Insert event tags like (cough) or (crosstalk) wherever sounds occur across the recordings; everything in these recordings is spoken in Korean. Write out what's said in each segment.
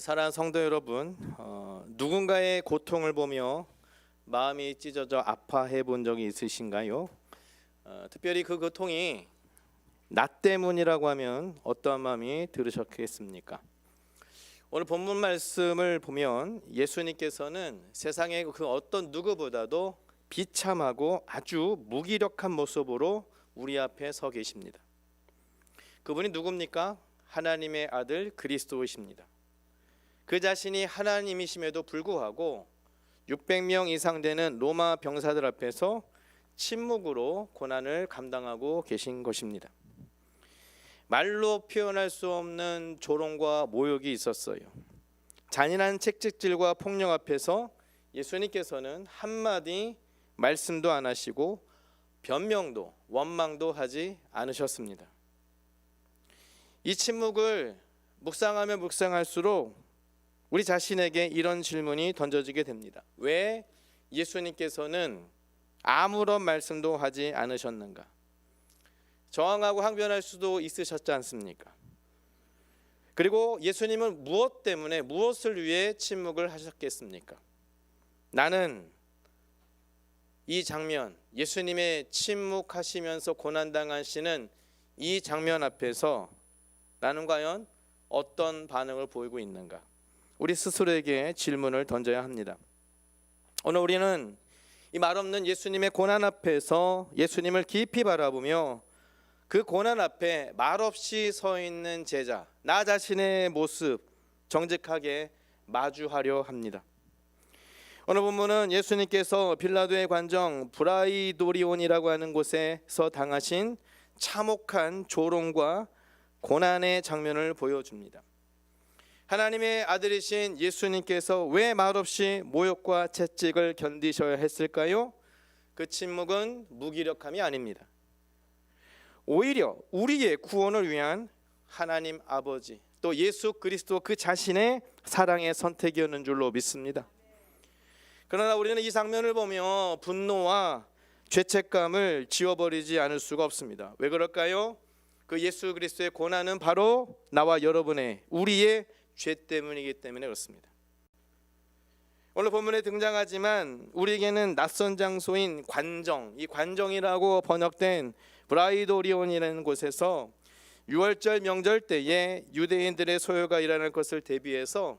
사랑하는 성도 여러분, 어, 누군가의 고통을 보며 마음이 찢어져 아파해 본 적이 있으신가요? 어, 특별히 그 고통이 나 때문이라고 하면 어떠한 마음이 들으셨겠습니까? 오늘 본문 말씀을 보면 예수님께서는 세상의 그 어떤 누구보다도 비참하고 아주 무기력한 모습으로 우리 앞에 서 계십니다. 그분이 누굽니까? 하나님의 아들 그리스도이십니다. 그 자신이 하나님이심에도 불구하고 600명 이상 되는 로마 병사들 앞에서 침묵으로 고난을 감당하고 계신 것입니다. 말로 표현할 수 없는 조롱과 모욕이 있었어요. 잔인한 책찍질과 폭력 앞에서 예수님께서는 한마디 말씀도 안 하시고 변명도 원망도 하지 않으셨습니다. 이 침묵을 묵상하면 묵상할수록 우리 자신에게 이런 질문이 던져지게 됩니다. 왜 예수님께서는 아무런 말씀도 하지 않으셨는가? 저항하고 항변할 수도 있으셨지 않습니까? 그리고 예수님은 무엇 때문에 무엇을 위해 침묵을 하셨겠습니까? 나는 이 장면 예수님의 침묵하시면서 고난 당하시는 이 장면 앞에서 나는 과연 어떤 반응을 보이고 있는가? 우리 스스로에게 질문을 던져야 합니다. 오늘 우리는 이 말없는 예수님의 고난 앞에서 예수님을 깊이 바라보며 그 고난 앞에 말없이 서 있는 제자 나 자신의 모습 정직하게 마주하려 합니다. 오늘 본문은 예수님께서 빌라도의 관정 브라이도리온이라고 하는 곳에서 당하신 참혹한 조롱과 고난의 장면을 보여줍니다. 하나님의 아들이신 예수님께서 왜 말없이 모욕과 채찍을 견디셔야 했을까요? 그 침묵은 무기력함이 아닙니다. 오히려 우리의 구원을 위한 하나님 아버지 또 예수 그리스도 그 자신의 사랑의 선택이었는 줄로 믿습니다. 그러나 우리는 이 장면을 보며 분노와 죄책감을 지워버리지 않을 수가 없습니다. 왜 그럴까요? 그 예수 그리스도의 고난은 바로 나와 여러분의 우리의 죄 때문이기 때문에 그렇습니다. 오늘 본문에 등장하지만 우리에게는 낯선 장소인 관정, 이 관정이라고 번역된 브라이도리온이라는 곳에서 6월절 명절 때에 유대인들의 소요가 일어날 것을 대비해서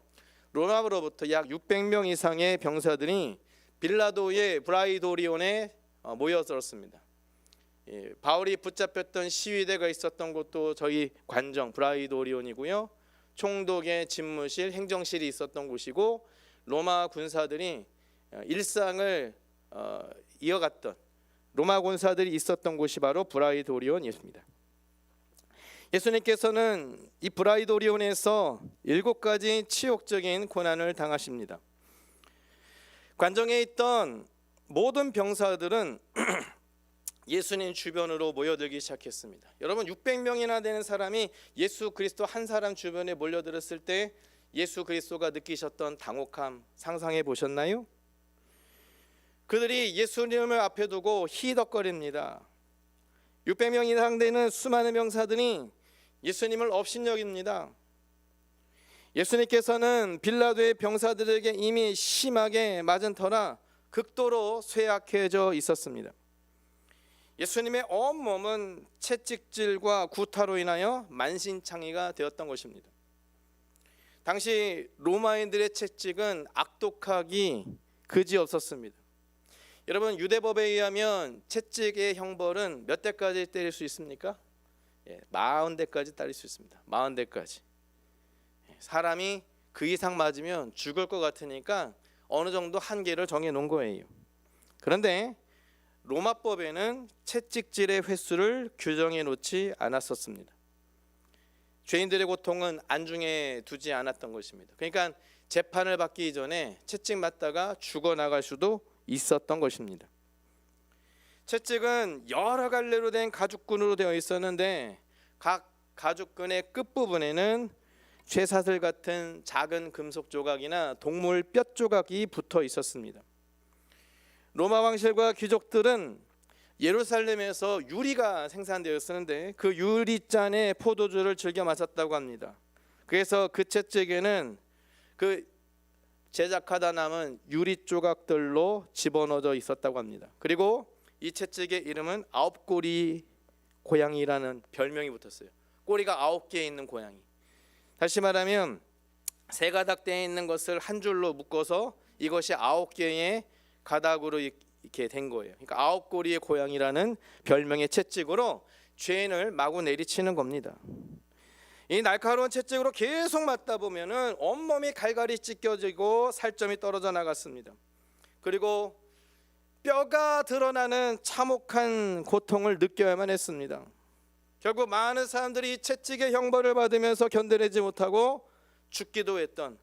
로마로부터 약 600명 이상의 병사들이 빌라도의 브라이도리온에 어, 모여들었습니다. 예, 바울이 붙잡혔던 시위대가 있었던 곳도 저희 관정 브라이도리온이고요. 총독의 집무실, 행정실이 있었던 곳이고 로마 군사들이 어, 일상을 어, 이어갔던 로마 군사들이 있었던 곳이 바로 브라이도리온이었습니다. 예수님께서는 이 브라이도리온에서 일곱 가지 치욕적인 고난을 당하십니다. 관정에 있던 모든 병사들은 (clears throat) 예수님 주변으로 모여들기 시작했습니다. 여러분 600명이나 되는 사람이 예수 그리스도 한 사람 주변에 몰려들었을 때 예수 그리스도가 느끼셨던 당혹함 상상해 보셨나요? 그들이 예수님을 앞에 두고 희덕거립니다. 600명 이상 되는 수많은 병사들이 예수님을 업신여깁니다. 예수님께서는 빌라도의 병사들에게 이미 심하게 맞은 터라 극도로 쇠약해져 있었습니다. 예수님의 온 몸은 채찍질과 구타로 인하여 만신창이가 되었던 것입니다. 당시 로마인들의 채찍은 악독하기 그지없었습니다. 여러분 유대법에 의하면 채찍의 형벌은 몇 대까지 때릴 수 있습니까? 예, 40대까지 때릴 수 있습니다. 40대까지. 예, 사람이 그 이상 맞으면 죽을 것 같으니까 어느 정도 한계를 정해 놓은 거예요. 그런데 로마법에는 채찍질의 횟수를 규정해 놓지 않았었습니다. 죄인들의 고통은 안중에 두지 않았던 것입니다. 그러니까 재판을 받기 전에 채찍 맞다가 죽어 나갈 수도 있었던 것입니다. 채찍은 여러 갈래로 된 가죽끈으로 되어 있었는데 각 가죽끈의 끝 부분에는 쇠사슬 같은 작은 금속 조각이나 동물 뼈 조각이 붙어 있었습니다. 로마 왕실과 귀족들은 예루살렘에서 유리가 생산되었었는데 그 유리잔에 포도주를 즐겨 마셨다고 합니다. 그래서 그 채찍에는 그 제작하다 남은 유리 조각들로 집어넣어져 있었다고 합니다. 그리고 이 채찍의 이름은 아홉 꼬리 고양이라는 별명이 붙었어요. 꼬리가 아홉 개 있는 고양이. 다시 말하면 세 가닥 돼 있는 것을 한 줄로 묶어서 이것이 아홉 개의 가닥으로 이렇게 된 거예요. 그러니까 아홉 꼬리의 고양이라는 별명의 채찍으로 죄인을 마구 내리치는 겁니다. 이 날카로운 채찍으로 계속 맞다 보면은 온몸이 갈갈이 찢겨지고 살점이 떨어져 나갔습니다. 그리고 뼈가 드러나는 참혹한 고통을 느껴야만 했습니다. 결국 많은 사람들이 이 채찍의 형벌을 받으면서 견뎌내지 못하고 죽기도 했던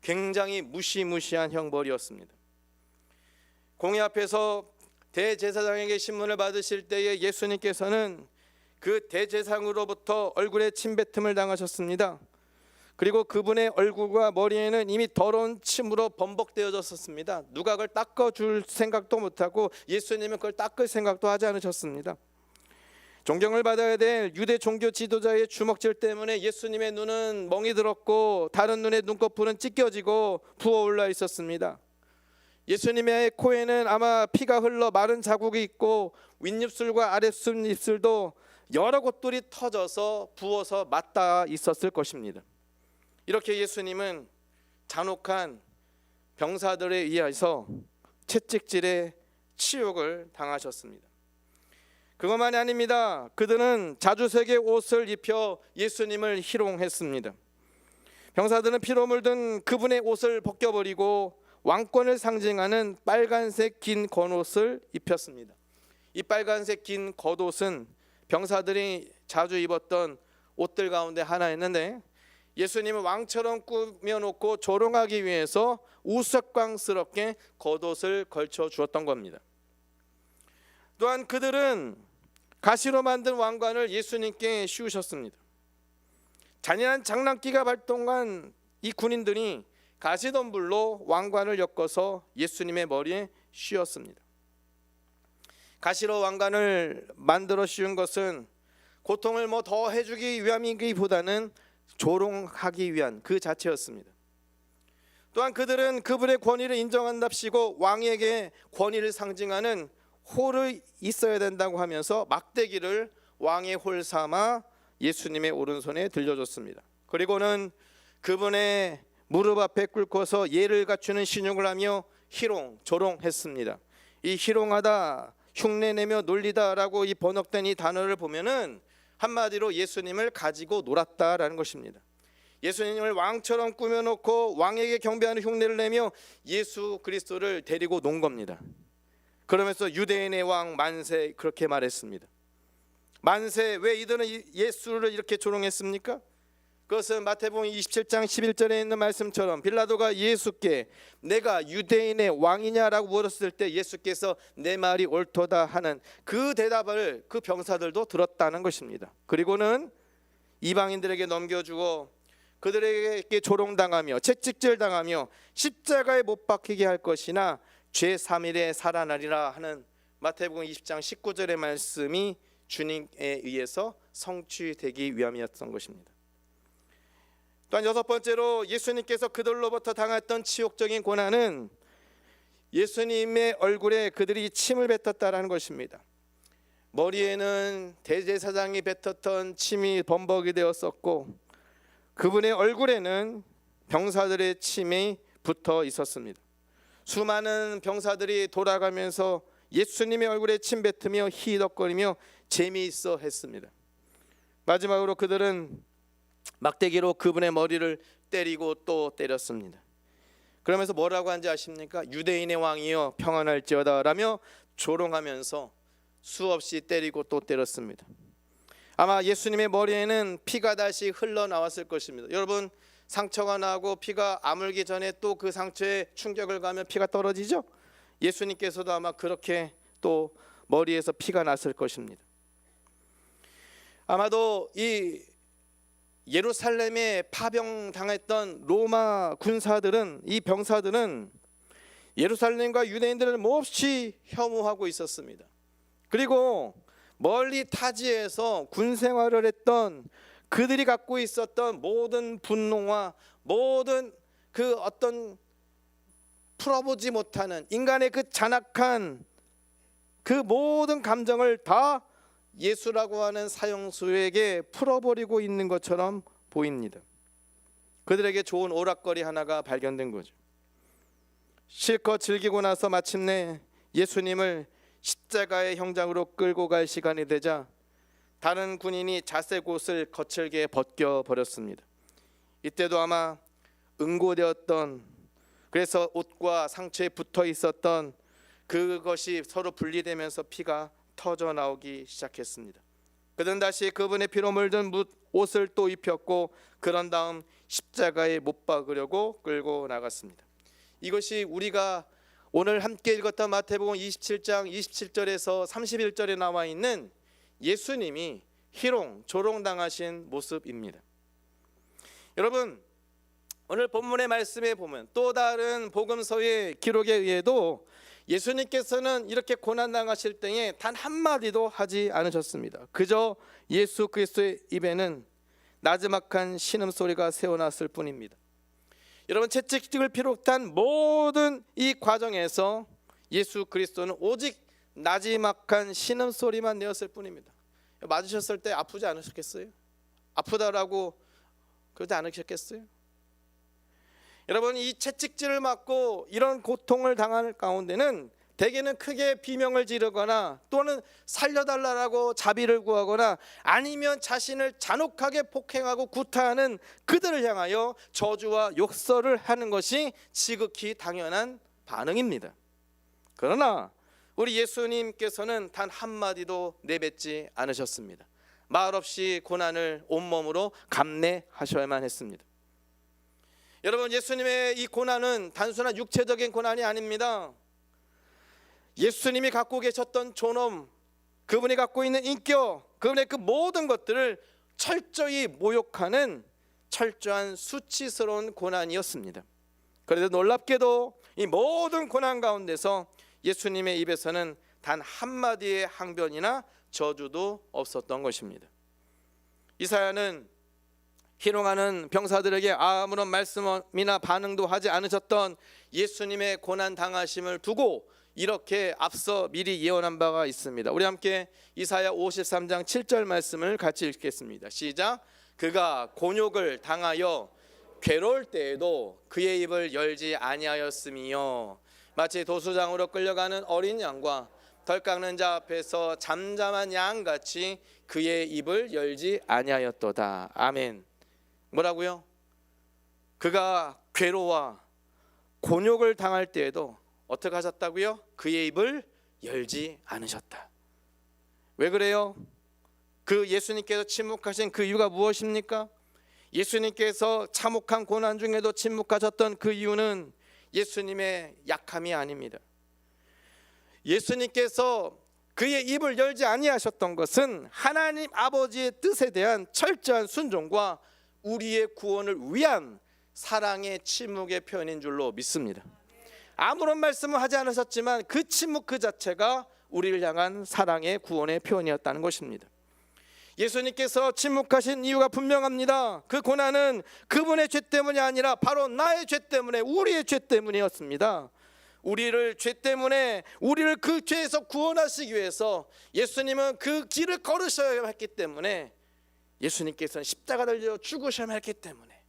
굉장히 무시무시한 형벌이었습니다. 공의 앞에서 대제사장에게 신문을 받으실 때에 예수님께서는 그 대제사장으로부터 얼굴에 침뱉음을 당하셨습니다. 그리고 그분의 얼굴과 머리에는 이미 더러운 침으로 범벅되어졌었습니다. 누가 그걸 닦아줄 생각도 못하고 예수님은 그걸 닦을 생각도 하지 않으셨습니다. 존경을 받아야 될 유대 종교 지도자의 주먹질 때문에 예수님의 눈은 멍이 들었고 다른 눈의 눈꺼풀은 찢겨지고 부어올라 있었습니다. 예수님의 코에는 아마 피가 흘러 마른 자국이 있고 윗입술과 아랫입술도 여러 곳들이 터져서 부어서 맞닿아 있었을 것입니다. 이렇게 예수님은 잔혹한 병사들에 의해서 채찍질의 치욕을 당하셨습니다. 그것만이 아닙니다. 그들은 자주색의 옷을 입혀 예수님을 희롱했습니다. 병사들은 피로 물든 그분의 옷을 벗겨버리고 왕권을 상징하는 빨간색 긴 겉옷을 입혔습니다. 이 빨간색 긴 겉옷은 병사들이 자주 입었던 옷들 가운데 하나였는데 예수님은 왕처럼 꾸며놓고 조롱하기 위해서 우스꽝스럽게 겉옷을 걸쳐 주었던 겁니다. 또한 그들은 가시로 만든 왕관을 예수님께 씌우셨습니다. 잔인한 장난기가 발동한 이 군인들이 가시덤불로 왕관을 엮어서 예수님의 머리에 씌웠습니다. 가시로 왕관을 만들어 씌운 것은 고통을 뭐 더 해주기 위함이기보다는 조롱하기 위한 그 자체였습니다. 또한 그들은 그분의 권위를 인정한답시고 왕에게 권위를 상징하는 홀을 있어야 된다고 하면서 막대기를 왕의 홀 삼아 예수님의 오른손에 들려줬습니다. 그리고는 그분의 무릎 앞에 꿇고서 예를 갖추는 신용을 하며 희롱, 조롱했습니다. 이 희롱하다, 흉내내며 놀리다라고 이 번역된 이 단어를 보면은 한마디로 예수님을 가지고 놀았다라는 것입니다. 예수님을 왕처럼 꾸며놓고 왕에게 경배하는 흉내를 내며 예수 그리스도를 데리고 논 겁니다. 그러면서 유대인의 왕 만세 그렇게 말했습니다. 만세 왜 이들은 이- 예수를 이렇게 조롱했습니까? 그것은 마태복음 27장 11절에 있는 말씀처럼 빌라도가 예수께 내가 유대인의 왕이냐라고 물었을 때 예수께서 내 말이 옳도다 하는 그 대답을 그 병사들도 들었다는 것입니다. 그리고는 이방인들에게 넘겨주고 그들에게 조롱당하며 채찍질 당하며 십자가에 못 박히게 할 것이나 죄 3일에 살아나리라 하는 마태복음 20장 19절의 말씀이 주님에 의해서 성취되기 위함이었던 것입니다. 또한 여섯 번째로 예수님께서 그들로부터 당했던 치욕적인 고난은 예수님의 얼굴에 그들이 침을 뱉었다라는 것입니다. 머리에는 대제사장이 뱉었던 침이 범벅이 되었었고 그분의 얼굴에는 병사들의 침이 붙어 있었습니다. 수많은 병사들이 돌아가면서 예수님의 얼굴에 침 뱉으며 희덕거리며 재미있어 했습니다. 마지막으로 그들은 막대기로 그분의 머리를 때리고 또 때렸습니다. 그러면서 뭐라고 한지 아십니까? 유대인의 왕이여 평안할지어다라며 조롱하면서 수없이 때리고 또 때렸습니다. 아마 예수님의 머리에는 피가 다시 흘러나왔을 것입니다. 여러분 상처가 나고 피가 아물기 전에 또 그 상처에 충격을 가면 피가 떨어지죠? 예수님께서도 아마 그렇게 또 머리에서 피가 났을 것입니다. 아마도 이 예루살렘에 파병 당했던 로마 군사들은 이 병사들은 예루살렘과 유대인들을 몹시 혐오하고 있었습니다. 그리고 멀리 타지에서 군 생활을 했던 그들이 갖고 있었던 모든 분노와 모든 그 어떤 풀어보지 못하는 인간의 그 잔악한 그 모든 감정을 다 예수라고 하는 사형수에게 풀어버리고 있는 것처럼 보입니다. 그들에게 좋은 오락거리 하나가 발견된 거죠. 실컷 즐기고 나서 마침내 예수님을 십자가의 형장으로 끌고 갈 시간이 되자 다른 군인이 자색 옷을 거칠게 벗겨 버렸습니다. 이때도 아마 응고되었던 그래서 옷과 상처에 붙어 있었던 그것이 서로 분리되면서 피가 터져 나오기 시작했습니다. 그들은 다시 그분의 피로 물든 무- 옷을 또 입혔고 그런 다음 십자가에 못 박으려고 끌고 나갔습니다. 이것이 우리가 오늘 함께 읽었던 마태복음 27장 27절에서 31절에 나와 있는 예수님이 희롱 조롱 당하신 모습입니다. 여러분 오늘 본문의 말씀에 보면 또 다른 복음서의 기록에 의해도 예수님께서는 이렇게 고난 당하실 때에 단 한마디도 하지 않으셨습니다. 그저 예수 그리스도의 입에는 나지막한 신음소리가 새어났을 뿐입니다. 여러분 채찍을 비롯한 모든 이 과정에서 예수 그리스도는 오직 나지막한 신음소리만 내었을 뿐입니다. 맞으셨을 때 아프지 않으셨겠어요? 아프다라고 그러지 않으셨겠어요? 여러분 이 채찍질을 맞고 이런 고통을 당하는 가운데는 대개는 크게 비명을 지르거나 또는 살려달라고 자비를 구하거나 아니면 자신을 잔혹하게 폭행하고 구타하는 그들을 향하여 저주와 욕설을 하는 것이 지극히 당연한 반응입니다. 그러나 우리 예수님께서는 단 한마디도 내뱉지 않으셨습니다. 말없이 고난을 온몸으로 감내하셔야만 했습니다. 여러분 예수님의 이 고난은 단순한 육체적인 고난이 아닙니다. 예수님이 갖고 계셨던 존엄, 그분이 갖고 있는 인격, 그분의 그 모든 것들을 철저히 모욕하는 철저한 수치스러운 고난이었습니다. 그래도 놀랍게도 이 모든 고난 가운데서 예수님의 입에서는 단 한마디의 항변이나 저주도 없었던 것입니다. 이사야는 희롱하는 병사들에게 아무런 말씀이나 반응도 하지 않으셨던 예수님의 고난 당하심을 두고 이렇게 앞서 미리 예언한 바가 있습니다. 우리 함께 이사야 53장 7절 말씀을 같이 읽겠습니다. 시작. 그가 곤욕을 당하여 괴로울 때에도 그의 입을 열지 아니하였음이요 마치 도수장으로 끌려가는 어린 양과 덜 깎는 자 앞에서 잠잠한 양 같이 그의 입을 열지 아니하였도다. 아멘. 뭐라고요? 그가 괴로워 곤욕을 당할 때에도 어떻게 하셨다고요? 그의 입을 열지 않으셨다. 왜 그래요? 그 예수님께서 침묵하신 그 이유가 무엇입니까? 예수님께서 참혹한 고난 중에도 침묵하셨던 그 이유는 예수님의 약함이 아닙니다. 예수님께서 그의 입을 열지 아니하셨던 것은 하나님 아버지의 뜻에 대한 철저한 순종과 우리의 구원을 위한 사랑의 침묵의 표현인 줄로 믿습니다. 아무런 말씀을 하지 않으셨지만 그 침묵 그 자체가 우리를 향한 사랑의 구원의 표현이었다는 것입니다. 예수님께서 침묵하신 이유가 분명합니다. 그 고난은 그분의 죄 때문이 아니라 바로 나의 죄 때문에 우리의 죄 때문이었습니다. 우리를 죄 때문에 우리를 그 죄에서 구원하시기 위해서 예수님은 그 길을 걸으셔야 했기 때문에 예수님께서는 십자가 달려 죽으셔야 했기 때문에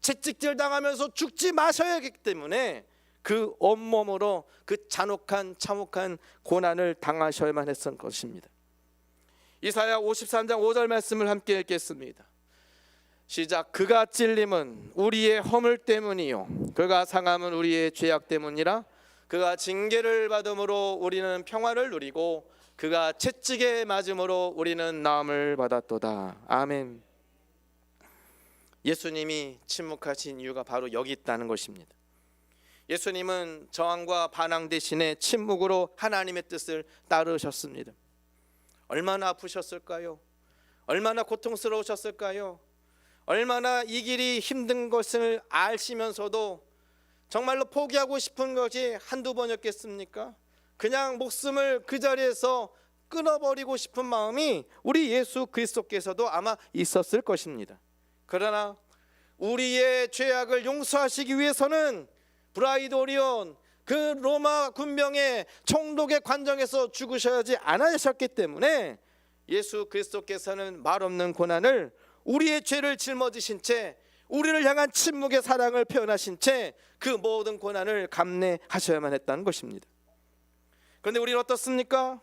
채찍질 당하면서 죽지 마셔야 했기 때문에 그 온몸으로 그 잔혹한 참혹한 고난을 당하셔야만 했던 것입니다. 이사야 53장 5절 말씀을 함께 읽겠습니다. 시작 그가 찔림은 우리의 허물 때문이요 그가 상함은 우리의 죄악 때문이라 그가 징계를 받음으로 우리는 평화를 누리고 그가 채찍에 맞음으로 우리는 나음을 받았도다. 아멘. 예수님이 침묵하신 이유가 바로 여기 있다는 것입니다. 예수님은 저항과 반항 대신에 침묵으로 하나님의 뜻을 따르셨습니다. 얼마나 아프셨을까요? 얼마나 고통스러우셨을까요? 얼마나 이 길이 힘든 것을 아시면서도 정말로 포기하고 싶은 것이 한두 번이었겠습니까? 그냥 목숨을 그 자리에서 끊어버리고 싶은 마음이 우리 예수 그리스도께서도 아마 있었을 것입니다. 그러나 우리의 죄악을 용서하시기 위해서는 브라이드 오리온 그 로마 군병의 총독의 관정에서 죽으셔야지 않으셨기 때문에 예수 그리스도께서는 말 없는 고난을 우리의 죄를 짊어지신 채 우리를 향한 침묵의 사랑을 표현하신 채 그 모든 고난을 감내하셔야만 했다는 것입니다. 그런데 우리는 어떻습니까?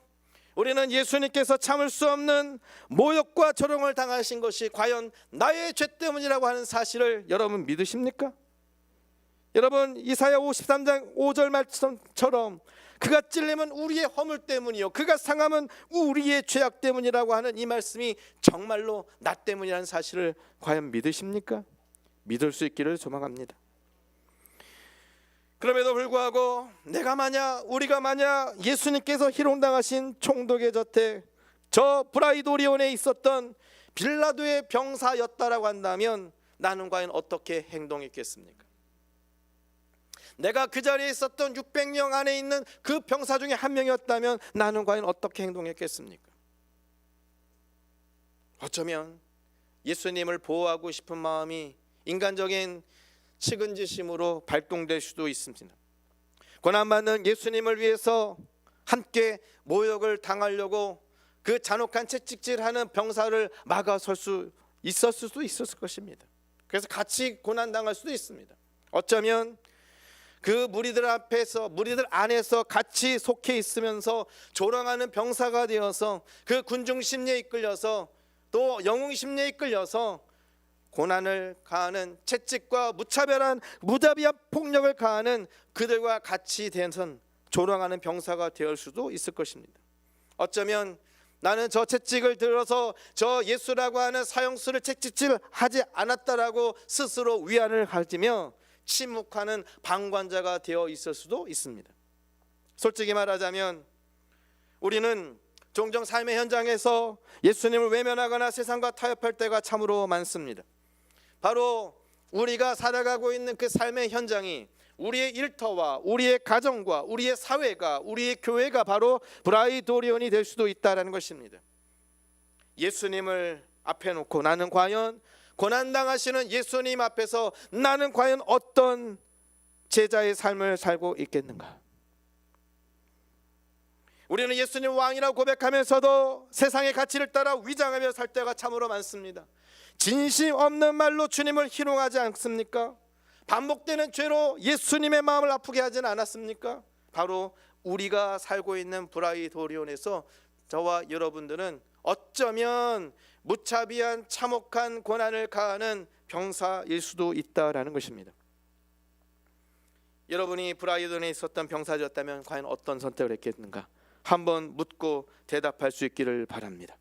우리는 예수님께서 참을 수 없는 모욕과 조롱을 당하신 것이 과연 나의 죄 때문이라고 하는 사실을 여러분 믿으십니까? 여러분 이사야 53장 5절 말씀처럼 그가 찔림은 우리의 허물 때문이요 그가 상함은 우리의 죄악 때문이라고 하는 이 말씀이 정말로 나 때문이라는 사실을 과연 믿으십니까? 믿을 수 있기를 소망합니다. 그럼에도 불구하고 내가 만약 우리가 만약 예수님께서 희롱당하신 총독의 저택 저 브라이도리온에 있었던 빌라도의 병사였다라고 한다면 나는 과연 어떻게 행동했겠습니까? 내가 그 자리에 있었던 600명 안에 있는 그 병사 중에 한 명이었다면 나는 과연 어떻게 행동했겠습니까? 어쩌면 예수님을 보호하고 싶은 마음이 인간적인 측은지심으로 발동될 수도 있습니다. 고난받는 예수님을 위해서 함께 모욕을 당하려고 그 잔혹한 채찍질하는 병사를 막아설 수 있었을 수도 있었을 것입니다. 그래서 같이 고난 당할 수도 있습니다. 어쩌면 그 무리들 앞에서 무리들 안에서 같이 속해 있으면서 조롱하는 병사가 되어서 그 군중 심리에 이끌려서 또 영웅 심리에 이끌려서 고난을 가하는 채찍과 무차별한 무자비한 폭력을 가하는 그들과 같이 된선 조롱하는 병사가 되을 수도 있을 것입니다. 어쩌면 나는 저 채찍을 들어서 저 예수라고 하는 사형수를 채찍질하지 않았다라고 스스로 위안을 가지며 침묵하는 방관자가 되어 있을 수도 있습니다. 솔직히 말하자면 우리는 종종 삶의 현장에서 예수님을 외면하거나 세상과 타협할 때가 참으로 많습니다. 바로 우리가 살아가고 있는 그 삶의 현장이 우리의 일터와 우리의 가정과 우리의 사회가 우리의 교회가 바로 브라이도리온이 될 수도 있다라는 것입니다. 예수님을 앞에 놓고 나는 과연 고난 당하시는 예수님 앞에서 나는 과연 어떤 제자의 삶을 살고 있겠는가? 우리는 예수님 왕이라고 고백하면서도 세상의 가치를 따라 위장하며 살 때가 참으로 많습니다. 진심 없는 말로 주님을 희롱하지 않습니까? 반복되는 죄로 예수님의 마음을 아프게 하지는 않았습니까? 바로 우리가 살고 있는 브라이도리온에서 저와 여러분들은 어쩌면 무차비한 참혹한 고난을 가하는 병사일 수도 있다라는 것입니다. 여러분이 브라이돈에 있었던 병사였다면 과연 어떤 선택을 했겠는가? 한번 묻고 대답할 수 있기를 바랍니다.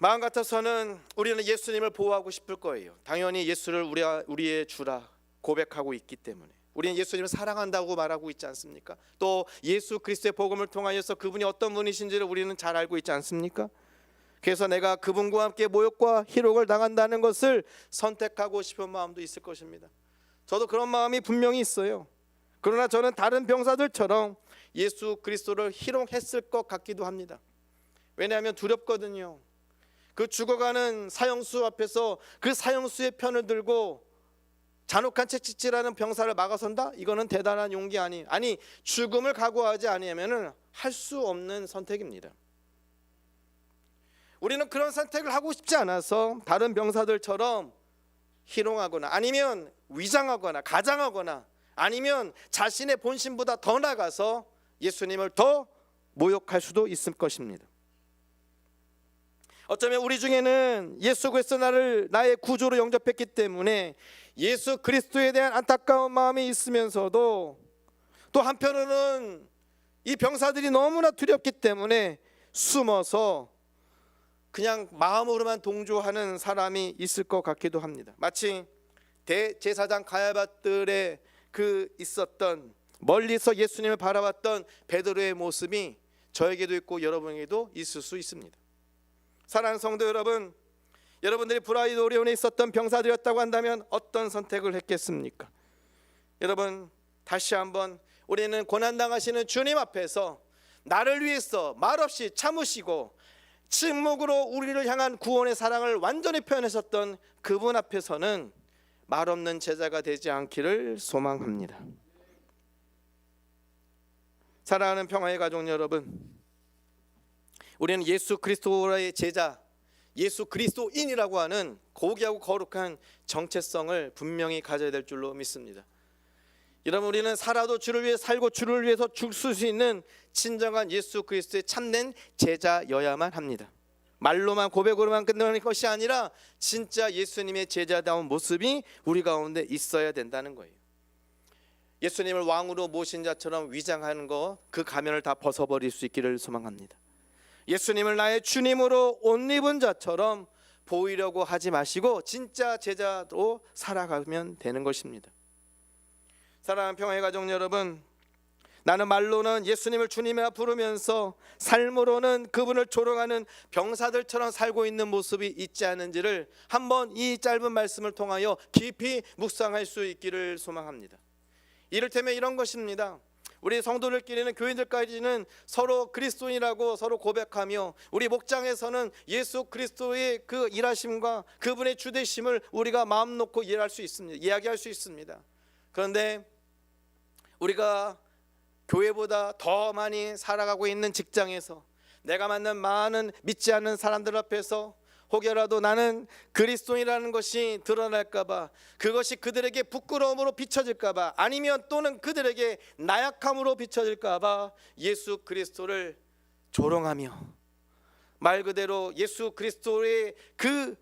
마음 같아서는 우리는 예수님을 보호하고 싶을 거예요. 당연히 예수를 우리 우리의 주라 고백하고 있기 때문에 우리는 예수님을 사랑한다고 말하고 있지 않습니까? 또 예수 그리스도의 복음을 통하여서 그분이 어떤 분이신지를 우리는 잘 알고 있지 않습니까? 그래서 내가 그분과 함께 모욕과 희롱을 당한다는 것을 선택하고 싶은 마음도 있을 것입니다. 저도 그런 마음이 분명히 있어요. 그러나 저는 다른 병사들처럼 예수 그리스도를 희롱했을 것 같기도 합니다. 왜냐하면 두렵거든요. 그 죽어가는 사형수 앞에서 그 사형수의 편을 들고 잔혹한 채찍질하는 병사를 막아선다? 이거는 대단한 용기 아니 아니 죽음을 각오하지 아니하면은 할 수 없는 선택입니다. 우리는 그런 선택을 하고 싶지 않아서 다른 병사들처럼 희롱하거나 아니면 위장하거나 가장하거나 아니면 자신의 본심보다 더 나가서 예수님을 더 모욕할 수도 있을 것입니다. 어쩌면 우리 중에는 예수 그리스도 나를 나의 구조로 영접했기 때문에 예수 그리스도에 대한 안타까운 마음이 있으면서도 또 한편으로는 이 병사들이 너무나 두렵기 때문에 숨어서 그냥 마음으로만 동조하는 사람이 있을 것 같기도 합니다. 마치 대제사장 가야바들의 그 있었던 멀리서 예수님을 바라봤던 베드로의 모습이 저에게도 있고 여러분에게도 있을 수 있습니다. 사랑하는 성도 여러분, 여러분들이 브라이드 오리온에 있었던 병사들이었다고 한다면 어떤 선택을 했겠습니까? 여러분 다시 한번 우리는 고난 당하시는 주님 앞에서 나를 위해서 말없이 참으시고 침묵으로 우리를 향한 구원의 사랑을 완전히 표현하셨던 그분 앞에서는 말없는 제자가 되지 않기를 소망합니다. 사랑하는 평화의 가족 여러분, 우리는 예수 그리스도의 제자, 예수 그리스도인이라고 하는 고귀하고 거룩한 정체성을 분명히 가져야 될 줄로 믿습니다. 여러분 우리는 살아도 주를 위해 살고 주를 위해서 죽을 수 있는 진정한 예수 그리스도의 참된 제자여야만 합니다. 말로만 고백으로만 끝나는 것이 아니라 진짜 예수님의 제자다운 모습이 우리 가운데 있어야 된다는 거예요. 예수님을 왕으로 모신 자처럼 위장하는 거 그 가면을 다 벗어버릴 수 있기를 소망합니다. 예수님을 나의 주님으로 옷 입은 자처럼 보이려고 하지 마시고 진짜 제자로 살아가면 되는 것입니다. 사랑하는 평화의 가족 여러분, 나는 말로는 예수님을 주님이라 부르면서 삶으로는 그분을 조롱하는 병사들처럼 살고 있는 모습이 있지 않은지를 한번 이 짧은 말씀을 통하여 깊이 묵상할 수 있기를 소망합니다. 이를테면 이런 것입니다. 우리 성도들끼리는 교인들까지는 서로 그리스도인이라고 서로 고백하며 우리 목장에서는 예수 그리스도의 그 일하심과 그분의 주되심을 우리가 마음 놓고 이해할 수 있습니다. 이야기할 수 있습니다. 그런데 우리가 교회보다 더 많이 살아가고 있는 직장에서 내가 만난 많은 믿지 않는 사람들 앞에서 혹여라도 나는 그리스도인이라는 것이 드러날까봐 그것이 그들에게 부끄러움으로 비춰질까봐 아니면 또는 그들에게 나약함으로 비춰질까봐 예수 그리스도를 조롱하며 말 그대로 예수 그리스도의 그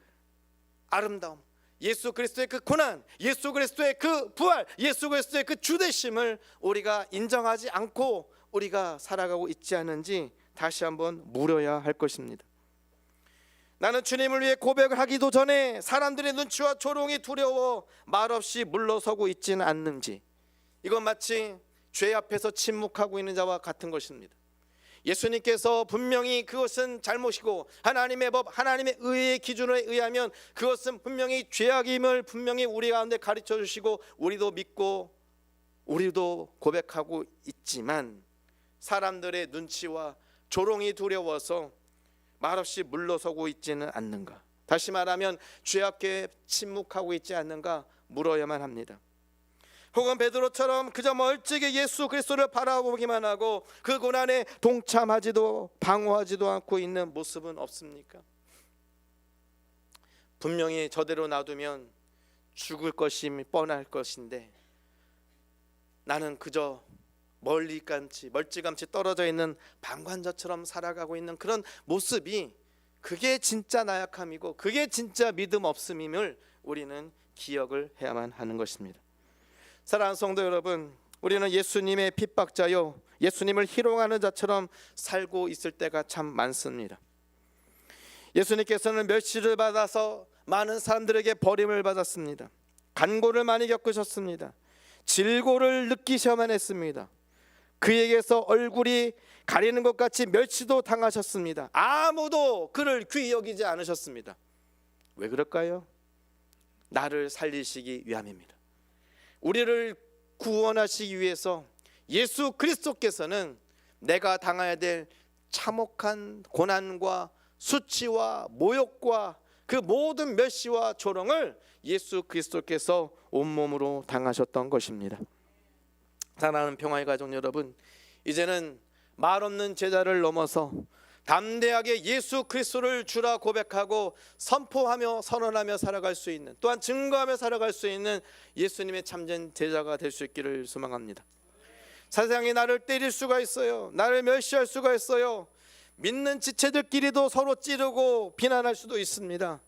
아름다움 예수 그리스도의 그 고난, 예수 그리스도의 그 부활, 예수 그리스도의 그 주대심을 우리가 인정하지 않고 우리가 살아가고 있지 않은지 다시 한번 물어야 할 것입니다. 나는 주님을 위해 고백을 하기도 전에 사람들의 눈치와 조롱이 두려워 말없이 물러서고 있지는 않는지 이건 마치 죄 앞에서 침묵하고 있는 자와 같은 것입니다. 예수님께서 분명히 그것은 잘못이고 하나님의 법, 하나님의 의의 기준에 의하면 그것은 분명히 죄악임을 분명히 우리 가운데 가르쳐 주시고 우리도 믿고 우리도 고백하고 있지만 사람들의 눈치와 조롱이 두려워서 말없이 물러서고 있지는 않는가? 다시 말하면 죄 앞에 침묵하고 있지 않는가 물어야만 합니다. 혹은 베드로처럼 그저 멀찍이 예수 그리스도를 바라보기만 하고 그 고난에 동참하지도 방어하지도 않고 있는 모습은 없습니까? 분명히 저대로 놔두면 죽을 것이 뻔할 것인데 나는 그저 멀리감치 멀찌감치 떨어져 있는 방관자처럼 살아가고 있는 그런 모습이 그게 진짜 나약함이고 그게 진짜 믿음 없음임을 우리는 기억을 해야만 하는 것입니다. 사랑하는 성도 여러분, 우리는 예수님의 핍박자요, 예수님을 희롱하는 자처럼 살고 있을 때가 참 많습니다. 예수님께서는 멸시를 받아서 많은 사람들에게 버림을 받았습니다. 간고를 많이 겪으셨습니다. 질고를 느끼셔야만 했습니다. 그에게서 얼굴이 가리는 것 같이 멸시도 당하셨습니다. 아무도 그를 귀히 여기지 않으셨습니다. 왜 그럴까요? 나를 살리시기 위함입니다. 우리를 구원하시기 위해서 예수 그리스도께서는 내가 당해야 될 참혹한 고난과 수치와 모욕과 그 모든 멸시와 조롱을 예수 그리스도께서 온몸으로 당하셨던 것입니다. 사랑하는 평화의 가족 여러분, 이제는 말 없는 제자를 넘어서 담대하게 예수 그리스도를 주라 고백하고 선포하며 선언하며 살아갈 수 있는 또한 증거하며 살아갈 수 있는 예수님의 참된 제자가 될 수 있기를 소망합니다. 세상이 나를 때릴 수가 있어요. 나를 멸시할 수가 있어요. 믿는 지체들끼리도 서로 찌르고 비난할 수도 있습니다.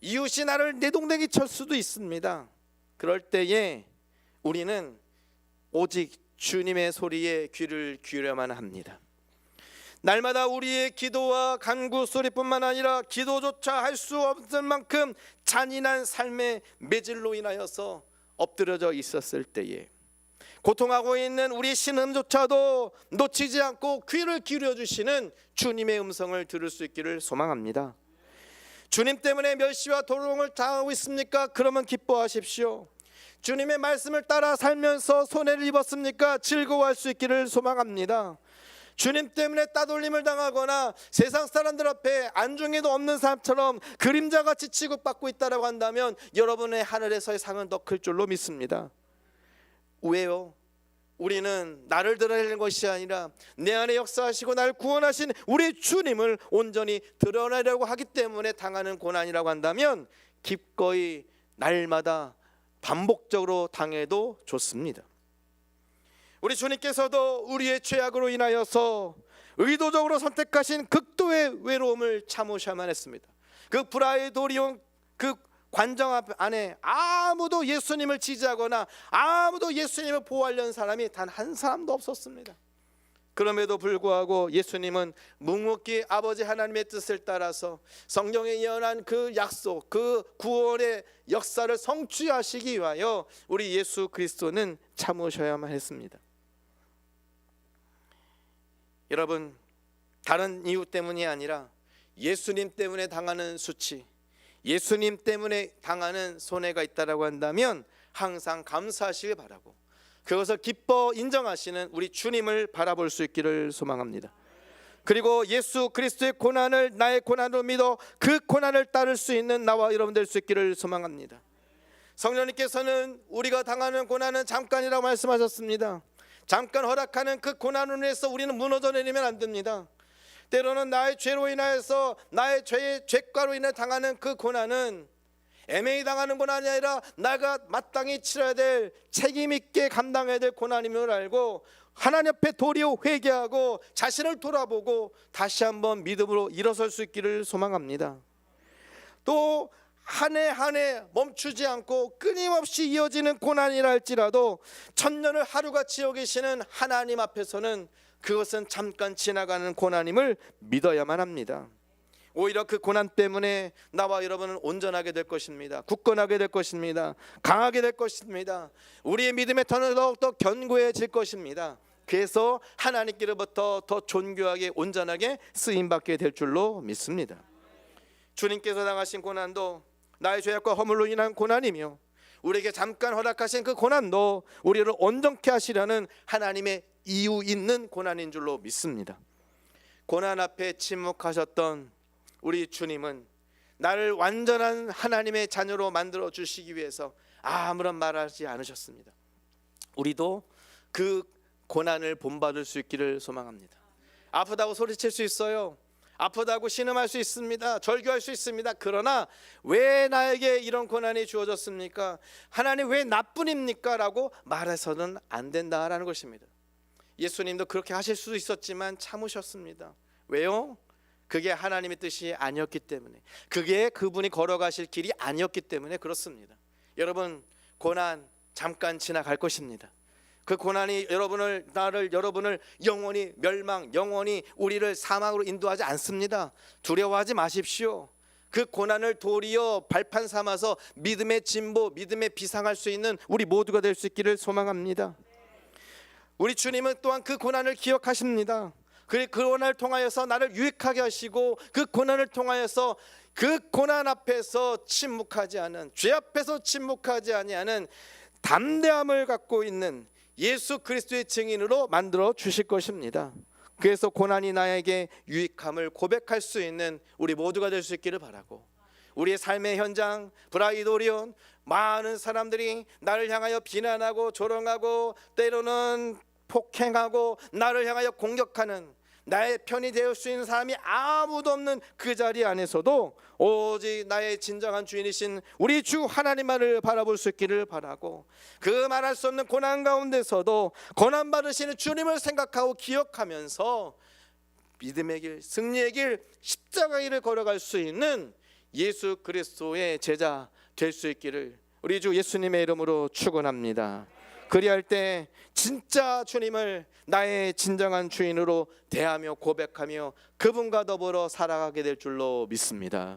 이웃이 나를 내동댕이 칠 수도 있습니다. 그럴 때에 우리는 오직 주님의 소리에 귀를 기울여만 합니다. 날마다 우리의 기도와 간구 소리뿐만 아니라 기도조차 할 수 없을 만큼 잔인한 삶의 매질로 인하여서 엎드려져 있었을 때에 고통하고 있는 우리 신음조차도 놓치지 않고 귀를 기울여 주시는 주님의 음성을 들을 수 있기를 소망합니다. 주님 때문에 멸시와 도롱을 당하고 있습니까? 그러면 기뻐하십시오. 주님의 말씀을 따라 살면서 손해를 입었습니까? 즐거워할 수 있기를 소망합니다. 주님 때문에 따돌림을 당하거나 세상 사람들 앞에 안중에도 없는 사람처럼 그림자같이 취급받고 있다라고 한다면 여러분의 하늘에서의 상은 더 클 줄로 믿습니다. 왜요? 우리는 나를 드러내는 것이 아니라 내 안에 역사하시고 나를 구원하신 우리 주님을 온전히 드러내려고 하기 때문에 당하는 고난이라고 한다면 기꺼이 날마다 반복적으로 당해도 좋습니다. 우리 주님께서도 우리의 죄악으로 인하여서 의도적으로 선택하신 극도의 외로움을 참으셔야만 했습니다. 그 브라이도리온 그 관정 앞 안에 아무도 예수님을 지지하거나 아무도 예수님을 보호하려는 사람이 단 한 사람도 없었습니다. 그럼에도 불구하고 예수님은 묵묵히 아버지 하나님의 뜻을 따라서 성경에 예언한 그 약속, 그 구원의 역사를 성취하시기 위하여 우리 예수 그리스도는 참으셔야만 했습니다. 여러분 다른 이유 때문이 아니라 예수님 때문에 당하는 수치, 예수님 때문에 당하는 손해가 있다라고 한다면 항상 감사하시길 바라고 그것을 기뻐 인정하시는 우리 주님을 바라볼 수 있기를 소망합니다. 그리고 예수 그리스도의 고난을 나의 고난으로 믿어 그 고난을 따를 수 있는 나와 여러분 될 수 있기를 소망합니다. 성령님께서는 우리가 당하는 고난은 잠깐이라고 말씀하셨습니다. 잠깐 허락하는 그 고난으로 인해서 우리는 무너져 내리면 안 됩니다. 때로는 나의 죄로 인하여서 나의 죄의 죄과로 인해 당하는 그 고난은 애매히 당하는 고난이 아니라 나가 마땅히 치러야 될 책임 있게 감당해야 될 고난임을 알고 하나님 앞에 도리어 회개하고 자신을 돌아보고 다시 한번 믿음으로 일어설 수 있기를 소망합니다. 또 한 해 한 해 멈추지 않고 끊임없이 이어지는 고난이라 할지라도 천년을 하루같이 여기시는 하나님 앞에서는 그것은 잠깐 지나가는 고난임을 믿어야만 합니다. 오히려 그 고난 때문에 나와 여러분은 온전하게 될 것입니다. 굳건하게 될 것입니다. 강하게 될 것입니다. 우리의 믿음의 터는 더욱더 견고해질 것입니다. 그래서 하나님께로부터 더 존귀하게 온전하게 쓰임 받게 될 줄로 믿습니다. 주님께서 당하신 고난도 나의 죄악과 허물로 인한 고난이며 우리에게 잠깐 허락하신 그 고난도 우리를 온전케 하시려는 하나님의 이유 있는 고난인 줄로 믿습니다. 고난 앞에 침묵하셨던 우리 주님은 나를 완전한 하나님의 자녀로 만들어 주시기 위해서 아무런 말하지 않으셨습니다. 우리도 그 고난을 본받을 수 있기를 소망합니다. 아프다고 소리칠 수 있어요. 아프다고 신음할 수 있습니다. 절규할 수 있습니다. 그러나 왜 나에게 이런 고난이 주어졌습니까? 하나님 왜 나뿐입니까? 라고 말해서는 안 된다라는 것입니다. 예수님도 그렇게 하실 수도 있었지만 참으셨습니다. 왜요? 그게 하나님의 뜻이 아니었기 때문에 그게 그분이 걸어가실 길이 아니었기 때문에 그렇습니다. 여러분 고난 잠깐 지나갈 것입니다. 그 고난이 여러분을 나를 여러분을 영원히 멸망, 영원히 우리를 사망으로 인도하지 않습니다. 두려워하지 마십시오. 그 고난을 도리어 발판 삼아서 믿음의 진보, 믿음의 비상할 수 있는 우리 모두가 될 수 있기를 소망합니다. 우리 주님은 또한 그 고난을 기억하십니다. 그 고난을 통하여서 나를 유익하게 하시고 그 고난을 통하여서 그 고난 앞에서 침묵하지 않은 죄 앞에서 침묵하지 아니하는 담대함을 갖고 있는 예수 그리스도의 증인으로 만들어 주실 것입니다. 그래서 고난이 나에게 유익함을 고백할 수 있는 우리 모두가 될 수 있기를 바라고 우리의 삶의 현장 브라이도리온 많은 사람들이 나를 향하여 비난하고 조롱하고 때로는 폭행하고 나를 향하여 공격하는 나의 편이 되을 수 있는 사람이 아무도 없는 그 자리 안에서도 오직 나의 진정한 주인이신 우리 주 하나님만을 바라볼 수 있기를 바라고 그 말할 수 없는 고난 가운데서도 고난 받으시는 주님을 생각하고 기억하면서 믿음의 길, 승리의 길, 십자가의 길을 걸어갈 수 있는 예수 그리스도의 제자 될 수 있기를 우리 주 예수님의 이름으로 축원합니다. 그리할 때 진짜 주님을 나의 진정한 주인으로 대하며 고백하며 그분과 더불어 살아가게 될 줄로 믿습니다.